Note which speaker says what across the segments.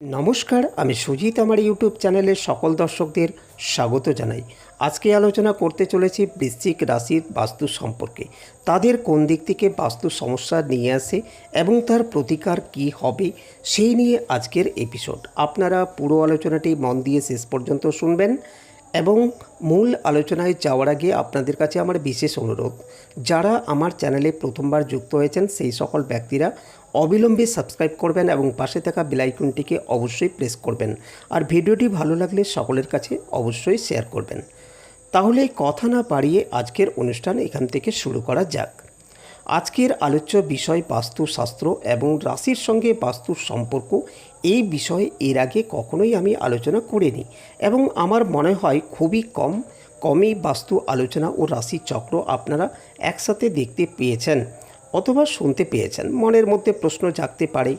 Speaker 1: নমস্কার, আমি সুজিত, আমার ইউটিউব চ্যানেলে সকল দর্শকদের স্বাগত জানাই। আজকে আলোচনা করতে চলেছি বৃশ্চিক রাশির বাস্তু সম্পর্কে। তাদের কোন দিক থেকে বাস্তু সমস্যা নিয়ে আসে এবং তার প্রতিকার কি হবে, সেই নিয়ে আজকের এপিসোড আপনারা পুরো আলোচনাটি মন দিয়ে শেষ পর্যন্ত শুনবেন। এবং মূল আলোচনায় যাওয়ার আগে আপনাদের কাছে আমার বিশেষ অনুরোধ, যারা আমার চ্যানেলে প্রথমবার যুক্ত হয়েছেন সেই সকল ব্যক্তিরা অবিলম্বে সাবস্ক্রাইব করবেন এবং পাশে থাকা বেলাইকনটিকে অবশ্যই প্রেস করবেন আর ভিডিওটি ভালো লাগলে সকলের কাছে অবশ্যই শেয়ার করবেন। তাহলে কথা না বাড়িয়ে আজকের অনুষ্ঠান এখান থেকে শুরু করা যাক। আজকের আলোচ্য বিষয় বাস্তুশাস্ত্র এবং রাশির সঙ্গে বাস্তুর সম্পর্ক। এই বিষয়ে এর আগে কখনোই আমি আলোচনা করিনি এবং আমার মনে হয় খুবই কম, কমই বাস্তু আলোচনা ও রাশি চক্র আপনারা একসাথে দেখতে পেয়েছেন অথবা শুনতে পেয়েছেন। মনের মধ্যে প্রশ্ন জাগতে পারে,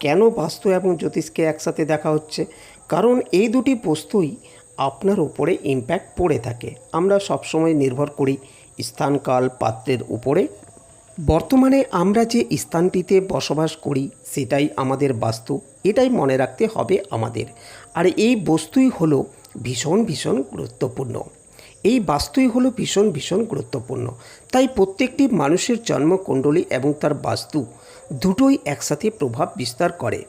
Speaker 1: কেন বাস্তু এবং জ্যোতিষকে একসাথে দেখা হচ্ছে? কারণ এই দুটি বস্তুই আপনার উপরে ইম্প্যাক্ট পড়ে থাকে। আমরা সবসময় নির্ভর করি স্থানকাল, পাত্রের উপরে বর্তমানে আমরা যে স্থানটিতে বসবাস করি, সেটাই আমাদের বাস্তু। এটাই মনে রাখতে হবে আমাদের। আর এই বস্তুই হলো ভীষণ ভীষণ গুরুত্বপূর্ণ। এই বাস্তুই হলো ভীষণ ভীষণ গুরুত্বপূর্ণ। তাই প্রত্যেকটি মানুষের জন্মকুণ্ডলী এবং তার বাস্তু দুটোই একসাথে প্রভাব বিস্তার করে।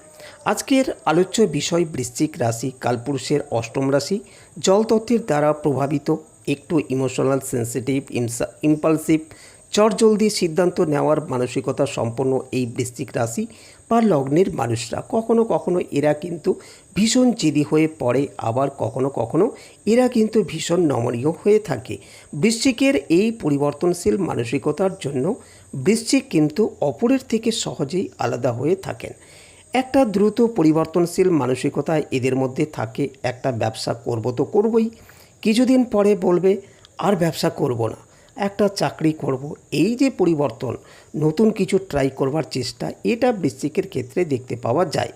Speaker 1: আজকের আলোচ্য বিষয় বৃশ্চিক রাশি, কালপুরুষের অষ্টম রাশি, জলতত্ত্বের দ্বারা প্রভাবিত, একটু ইমোশনাল সেন্সিটিভ ইম্পালসিভ চটজলদি সিদ্ধান্ত নেওয়ার মানসিকতা সম্পন্ন এই বৃশ্চিক রাশি বা লগ্নের মানুষরা। কখনো কখনো এরা কিন্তু ভীষণ জেদি হয়ে পড়ে, আবার কখনো কখনো এরা কিন্তু ভীষণ নমনীয় হয়ে থাকে। বৃশ্চিকের এই পরিবর্তনশীল মানসিকতার জন্য বৃশ্চিক কিন্তু অপরের থেকে সহজেই আলাদা হয়ে থাকেন। একটা দ্রুত পরিবর্তনশীল মানসিকতা এদের মধ্যে থাকে, একটা ব্যবসা করব তো করবই। কিছুদিন পরে বলবে, আর ব্যবসা করব না। একটা চাকরি করব। এই যে পরিবর্তন, নতুন কিছু ট্রাই করবার চেষ্টা, এটা বৃশ্চিকের ক্ষেত্রে দেখতে পাওয়া যায়।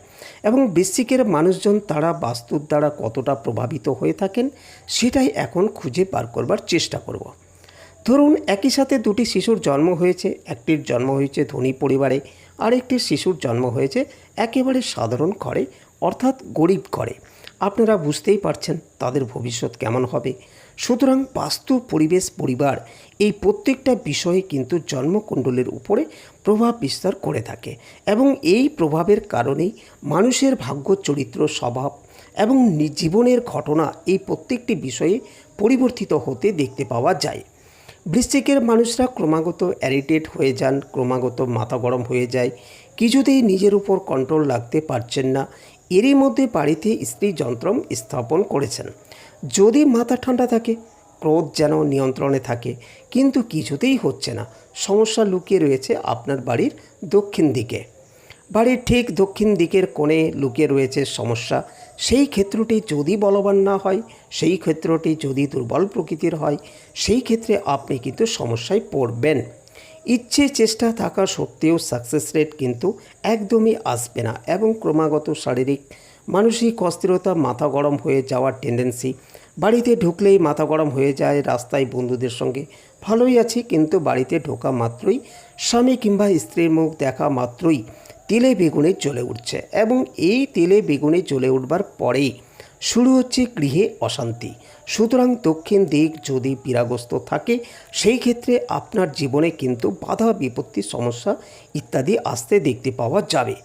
Speaker 1: এবং বৃশ্চিকের মানুষজন তারা বাস্তুর দ্বারা কতটা প্রভাবিত হয়ে থাকেন, সেটাই এখন খুঁজে বার করবার চেষ্টা করব। ধরুন, একই সাথে দুটি শিশুর জন্ম হয়েছে, একটির জন্ম হয়েছে ধনী পরিবারে, আরেকটির শিশুর জন্ম হয়েছে একেবারে সাধারণ ঘরে, অর্থাৎ গরিব ঘরে। আপনারা বুঝতেই পারছেন তাদের ভবিষ্যৎ কেমন হবে। সুতরাং বাস্তু, পরিবেশ, পরিবার এই প্রত্যেকটা বিষয়ে কিন্তু জন্মকুণ্ডলের উপরে প্রভাব বিস্তার করে থাকে এবং এই প্রভাবের কারণেই মানুষের ভাগ্য, চরিত্র, স্বভাব এবং জীবনের ঘটনা এই প্রত্যেকটি বিষয়ে পরিবর্তিত হতে দেখতে পাওয়া যায়। বৃশ্চিকের মানুষরা ক্রমাগত অ্যারিটেট হয়ে যান, ক্রমাগত মাথা গরম হয়ে যায়। কিছুতেই নিজের উপর কন্ট্রোল রাখতে পারছেন না। এরই মধ্যে বাড়িতে স্ত্রী যন্ত্রম স্থাপন করেছেন। যদি মাথা ঠান্ডা থাকে, ক্রোধ যেন নিয়ন্ত্রণে থাকে, কিন্তু কিছুতেই হচ্ছে না। সমস্যা লুকিয়ে রয়েছে আপনার বাড়ির দক্ষিণ দিকে। বাড়ির ঠিক দক্ষিণ দিকের কোণে লুকিয়ে রয়েছে সমস্যা। সেই ক্ষেত্রটি যদি বলবান না হয়, সেই ক্ষেত্রটি যদি দুর্বল প্রকৃতির হয়, সেই ক্ষেত্রে আপনি কিন্তু সমস্যায় পড়বেন। ইচ্ছে, চেষ্টা থাকা সত্ত্বেও সাকসেস রেট কিন্তু একদমই আসবে না এবং ক্রমাগত শারীরিক, মানসিক অস্থিরতা মাথা গরম হয়ে যাওয়ার টেন্ডেন্সি বাড়িতে ঢুকলেই মাথা গরম হয়ে যায় রাস্তায় বন্ধুদের সঙ্গে। ভালোই আছি কিন্তু বাড়িতে ঢোকা মাত্রই স্বামী কিংবা স্ত্রীর মুখ দেখা মাত্রই তেলে বেগুনে জ্বলে উঠছে এবং এই তেলে বেগুনে জ্বলে উঠবার পরেই শুরু হচ্ছে গৃহে অশান্তি। সুতরাং দক্ষিণ দিক যদি পীড়াগ্রস্ত থাকে, সেই ক্ষেত্রে আপনার জীবনে কিন্তু বাধা, বিপত্তি, সমস্যা ইত্যাদি আসতে দেখতে পাওয়া যাবে।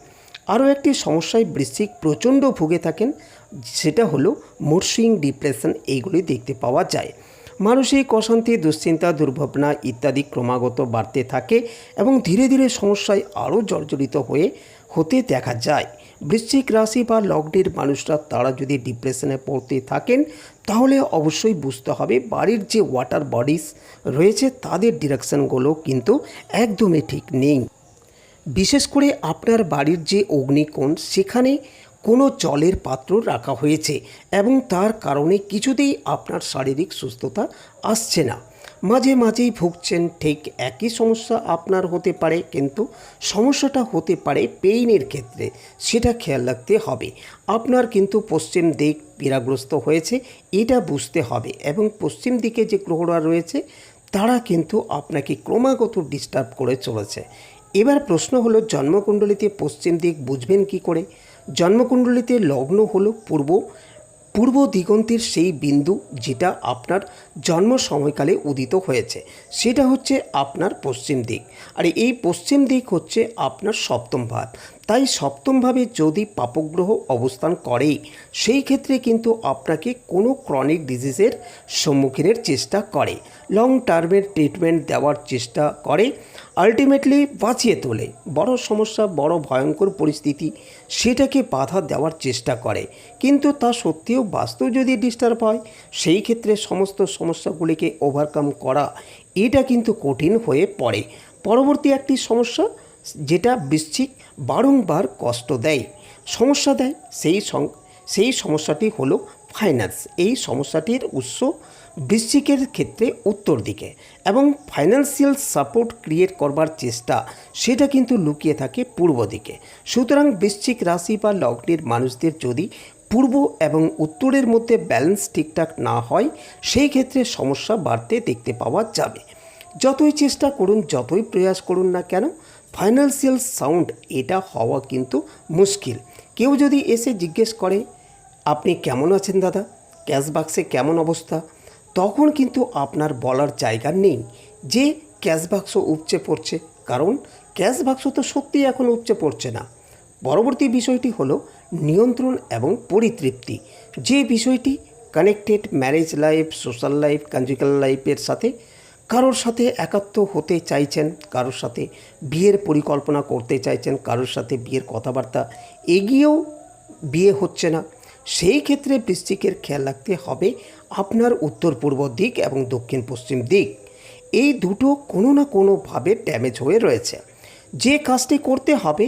Speaker 1: আরও একটি সমস্যায় বৃশ্চিক প্রচণ্ড ভুগে থাকেন, সেটা হলো মুডসুইং ডিপ্রেশন, এইগুলি দেখতে পাওয়া যায়। মানসিক অশান্তি, দুশ্চিন্তা, দুর্ভাবনা ইত্যাদি ক্রমাগত বাড়তে থাকে এবং ধীরে ধীরে সমস্যায় আরও জর্জরিত হয়ে হতে দেখা যায়। বৃশ্চিক রাশি বা লগ্নের মানুষরা তারা যদি ডিপ্রেশনে পড়তে থাকেন, তাহলে অবশ্যই বুঝতে হবে বাড়ির যে ওয়াটার বডিস রয়েছে, তাদের ডিরেকশনগুলো কিন্তু একদমই ঠিক নেই। বিশেষ করে আপনার বাড়ির যে অগ্নিকোণ, সেখানে কোনো জলের পাত্র রাখা হয়েছে এবং তার কারণে কিছুতেই আপনার শারীরিক সুস্থতা আসছে না। মাঝে মাঝেই ভুগছেন, ঠিক একই সমস্যা আপনার হতে পারে, কিন্তু সমস্যাটা হতে পারে পেইনের ক্ষেত্রে। সেটা খেয়াল রাখতে হবে। আপনার কিন্তু পশ্চিম দিক পীড়াগ্রস্ত হয়েছে, এটা বুঝতে হবে এবং পশ্চিম দিকে যে গ্রহরা রয়েছে, তারা কিন্তু আপনাকে ক্রমাগত ডিস্টার্ব করে চলেছে। এবার প্রশ্ন হলো, জন্মকুণ্ডলিতে পশ্চিম দিক বুঝবেন কি করে? জন্মকুণ্ডলিতে লগ্ন হলো পূর্ব পূর্ব দিগন্তের সেই বিন্দু যেটা আপনার জন্ম সময়কালে উদিত হয়েছে, সেটা হচ্ছে আপনার পশ্চিম দিক। আর এই পশ্চিম দিক হচ্ছে আপনার সপ্তম ভাব তাই সপ্তমভাবে যদি পাপগ্রহ অবস্থান করে, সেই ক্ষেত্রে কিন্তু আপনাকে কোনো ক্রনিক ডিজিজের সম্মুখীনের চেষ্টা করে লং টার্মের ট্রিটমেন্ট দেওয়ার চেষ্টা করে আলটিমেটলি বাঁচিয়ে তোলে। বড় সমস্যা, বড় ভয়ঙ্কর পরিস্থিতি, সেটাকে বাধা দেওয়ার চেষ্টা করে। কিন্তু তা সত্ত্বেও বাস্তু যদি ডিস্টার্ব হয়, সেই ক্ষেত্রে সমস্ত সমস্যাগুলিকে ওভারকাম করা, এটা কিন্তু কঠিন হয়ে পড়ে। পরবর্তী একটি সমস্যা, যেটা বৃশ্চিক বারংবার কষ্ট দেয়। সমস্যা দেয়, সেই সেই সমস্যাটি হলো ফাইন্যান্স এই সমস্যাটির উৎস বৃশ্চিকের ক্ষেত্রে উত্তর দিকে এবং ফাইন্যান্সিয়াল সাপোর্ট ক্রিয়েট করবার চেষ্টা, সেটা কিন্তু লুকিয়ে থাকে পূর্ব দিকে। সুতরাং বৃশ্চিক রাশি বা লগ্নের মানুষদের যদি পূর্ব এবং উত্তরের মধ্যে ব্যালেন্স ঠিকঠাক না হয়, সেই ক্ষেত্রে সমস্যা বাড়তে দেখতে পাওয়া যাবে। যতই চেষ্টা করুন, যতই প্রয়াস করুন না কেন ফাইন্যান্সিয়াল সাউন্ড এটা হওয়া কিন্তু মুশকিল। কেউ যদি এসে জিজ্ঞেস করে, আপনি কেমন আছেন দাদা? ক্যাশ বাক্সে কেমন অবস্থা? তখন কিন্তু আপনার বলার জায়গা নেই যে ক্যাশ বাক্স উপচে পড়ছে। কারণ ক্যাশ বাক্স তো সত্যিই এখন উপচে পড়ছে না। পরবর্তী বিষয়টি হলো নিয়ন্ত্রণ এবং পরিতৃপ্তি। যে বিষয়টি connected marriage life social life conjugal লাইফের সাথে কারোর সাথে একাত্ম হতে চাইছেন, কারোর সাথে বিয়ের পরিকল্পনা করতে চাইছেন, কারোর সাথে বিয়ের কথাবার্তা এগিয়েও বিয়ে হচ্ছে না। সেই ক্ষেত্রে বৃশ্চিকের খেয়াল রাখতে হবে আপনার উত্তর পূর্ব দিক এবং দক্ষিণ পশ্চিম দিক। এই দুটো কোনো না কোনোভাবে ড্যামেজ হয়ে রয়েছে। যে কাজটি করতে হবে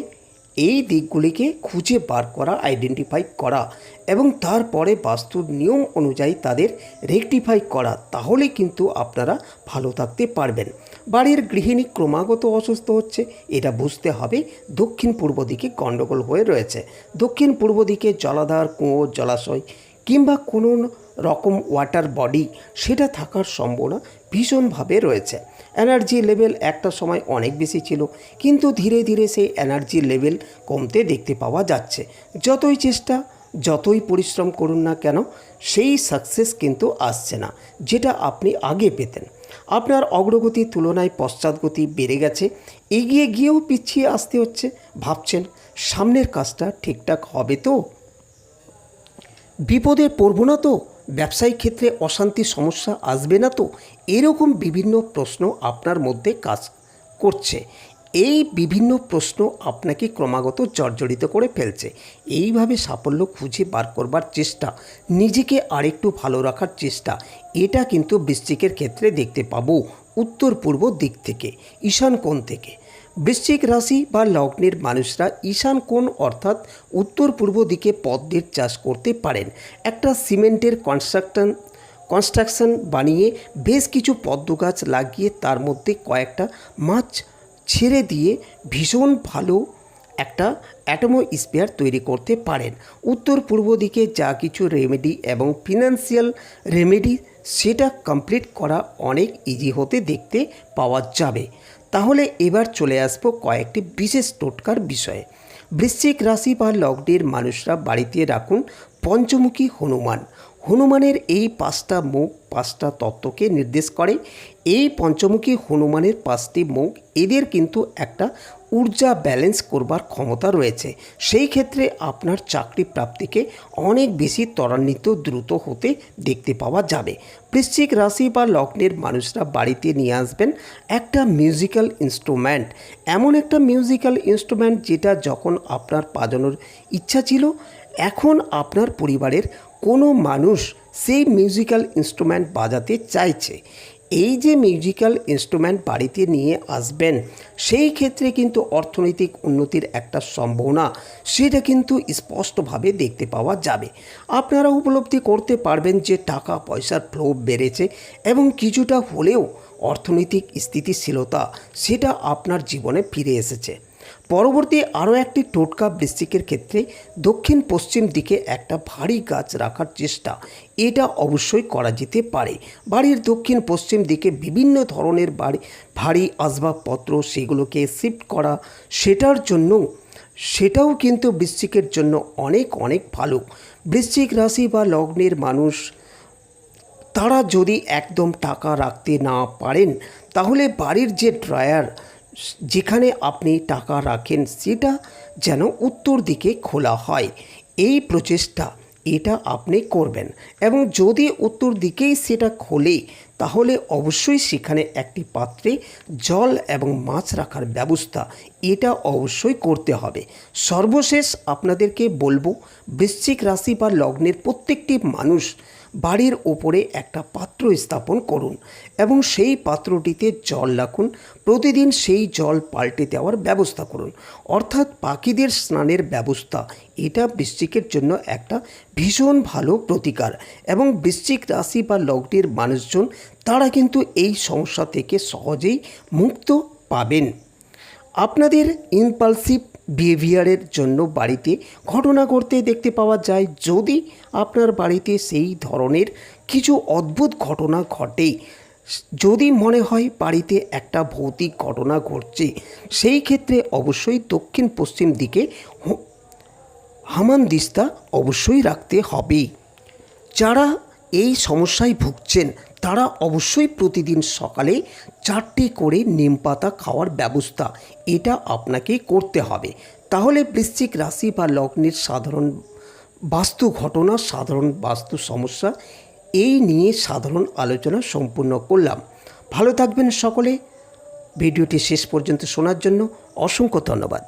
Speaker 1: এই দিকগুলিকে খুঁজে বার করা আইডেন্টিফাই করা এবং তারপরে বাস্তুর নিয়ম অনুযায়ী তাদের রেকটিফাই করা, তাহলে কিন্তু আপনারা ভালো থাকতে পারবেন। বাড়ির গৃহিণী ক্রমাগত অসুস্থ হচ্ছে, এটা বুঝতে হবে। দক্ষিণ পূর্ব দিকে গণ্ডগোল হয়ে রয়েছে। দক্ষিণ পূর্ব দিকে জলাধার, কুঁয়ো, জলাশয় কিংবা কোনো রকম ওয়াটার বডি সেটা থাকার সম্ভাবনা ভীষণভাবে রয়েছে। এনার্জি লেভেল একটা সময় অনেক বেশি ছিল, কিন্তু ধীরে ধীরে সেই এনার্জি লেভেল কমতে দেখতে পাওয়া যাচ্ছে। যতই চেষ্টা, যতই পরিশ্রম করুন না কেন, সেই সাকসেস কিন্তু আসছে না, যেটা আপনি আগে পেতেন। আপনার অগ্রগতির তুলনায় পশ্চাৎগতি বেড়ে গেছে, এগিয়ে গিয়েও পিছিয়ে আসতে হচ্ছে, ভাবছেন, সামনের কাজটা ঠিকঠাক হবে তো? বিপদে পড়ব না তো? ব্যবসায়িক ক্ষেত্রে অশান্তি সমস্যা আসবে না তো? এরকম বিভিন্ন প্রশ্ন আপনার মধ্যে কাজ করছে। এই বিভিন্ন প্রশ্ন আপনাকে ক্রমাগত জর্জরিত করে ফেলছে। এইভাবে সাফল্য খুঁজে বার করবার চেষ্টা, নিজেকে আরেকটু ভালো রাখার চেষ্টা, এটা কিন্তু বৃশ্চিকের ক্ষেত্রে দেখতে পাবো উত্তর পূর্ব দিক থেকে, ঈশান কোণ থেকে। বৃশ্চিক রাশি বা লগ্নের মানুষরা ঈশান কোণ অর্থাৎ উত্তর পূর্ব দিকে পদ্মের চাষ করতে পারেন। একটা সিমেন্টের কনস্ট্রাকশন কনস্ট্রাকশন বানিয়ে বেশ কিছু পদ্ম গাছ লাগিয়ে তার মধ্যে কয়েকটা মাছ ছেড়ে দিয়ে ভীষণ ভালো একটা অ্যাটমো স্পেয়ার তৈরি করতে পারেন। উত্তর পূর্ব দিকে যা কিছু রেমেডি এবং ফিনান্সিয়াল রেমেডি সেটা কমপ্লিট করা অনেক ইজি হতে দেখতে পাওয়া যাবে। তাহলে এবার চলে আসব কয়েকটি বিশেষ টোটকার বিষয়ে। বৃশ্চিক রাশি বা লগ্নের মানুষরা বাড়িতে রাখুন পঞ্চমুখী হনুমান। হনুমানের এই পাঁচটা মুখ, পাঁচটা তত্ত্বকে নির্দেশ করে। এই পঞ্চমুখী হনুমানের পাঁচটি মুখ, এদের কিন্তু একটা ঊর্জা ব্যালেন্স করবার ক্ষমতা রয়েছে। সেই ক্ষেত্রে আপনার চাকরি প্রাপ্তিকে অনেক বেশি ত্বরান্বিত, দ্রুত হতে দেখতে পাওয়া যাবে। বৃশ্চিক রাশি বা লগ্নের মানুষরা বাড়িতে নিয়ে আসবেন একটা মিউজিক্যাল ইনস্ট্রুমেন্ট। এমন একটা মিউজিক্যাল ইনস্ট্রুমেন্ট যেটা যখন আপনার বাজানোর ইচ্ছা ছিল, এখন আপনার পরিবারের কোনো মানুষ সেই মিউজিক্যাল ইনস্ট্রুমেন্ট বাজাতে চাইছে। এই যে মিউজিক্যাল ইনস্ট্রুমেন্ট বাড়িতে নিয়ে আসবেন, সেই ক্ষেত্রে কিন্তু অর্থনৈতিক উন্নতির একটা সম্ভাবনা, সেটা কিন্তু স্পষ্টভাবে দেখতে পাওয়া যাবে। আপনারা উপলব্ধি করতে পারবেন যে টাকা পয়সার ফ্লো বেড়েছে এবং কিছুটা হলেও অর্থনৈতিক স্থিতিশীলতা, সেটা আপনার জীবনে ফিরে এসেছে। পরবর্তী আরও একটি টোটকা বৃশ্চিকের ক্ষেত্রে দক্ষিণ পশ্চিম দিকে একটা ভারী গাছ রাখার চেষ্টা। এটা অবশ্যই করা যেতে পারে। বাড়ির দক্ষিণ পশ্চিম দিকে বিভিন্ন ধরনের বাড়ি, ভারী আসবাবপত্র সেগুলোকে শিফট করা, সেটার জন্য, সেটাও কিন্তু বৃশ্চিকের জন্য অনেক অনেক ভালো। বৃশ্চিক রাশি বা লগ্নের মানুষ, তারা যদি একদম টাকা রাখতে না পারেন, তাহলে বাড়ির যে ড্রয়ার যেখানে আপনি টাকা রাখেন, সেটা যেন উত্তর দিকে খোলা হয়। এই প্রচেষ্টা, এটা আপনি করবেন। এবং যদি উত্তর দিকেই সেটা খোলে, তাহলে অবশ্যই সেখানে একটি পাত্রে জল এবং মাছ রাখার ব্যবস্থা, এটা অবশ্যই করতে হবে। সর্বশেষ আপনাদেরকে বলব, বৃশ্চিক রাশি বা লগ্নের প্রত্যেকটি মানুষ বাড়ির ওপরে একটা পাত্র স্থাপন করুন এবং সেই পাত্রটিতে জল রাখুন। প্রতিদিন সেই জল পাল্টে দেওয়ার ব্যবস্থা করুন। অর্থাৎ পাখিদের স্নানের ব্যবস্থা, এটা বৃশ্চিকের জন্য একটা ভীষণ ভালো প্রতিকার। এবং বৃশ্চিক রাশি বা লগ্নের মানুষজন, তারা কিন্তু এই সমস্যা থেকে সহজেই মুক্ত পাবেন। আপনাদের ইম্পালসিভ বিহেভিয়ারের জন্য বাড়িতে ঘটনা ঘটতে দেখতে পাওয়া যায়। যদি আপনার বাড়িতে সেই ধরনের কিছু অদ্ভুত ঘটনা ঘটে যদি মনে হয় বাড়িতে একটা ভৌতিক ঘটনা ঘটছে, সেই ক্ষেত্রে অবশ্যই দক্ষিণ পশ্চিম দিকে হ- হামান দিস্তা অবশ্যই রাখতে হবে। যারা এই সমস্যায় ভুগছেন তারা অবশ্যই প্রতিদিন সকালে চারটি করে নিম পাতা খাওয়ার ব্যবস্থা এটা আপনাকে করতে হবে। তাহলে বৃশ্চিক রাশি বা লগ্নের সাধারণ বাস্তু ঘটনা, সাধারণ বাস্তু সমস্যা, এই নিয়ে সাধারণ আলোচনা সম্পূর্ণ করলাম। ভালো থাকবেন সকলে। ভিডিওটি শেষ পর্যন্ত শোনার জন্য অসংখ্য ধন্যবাদ।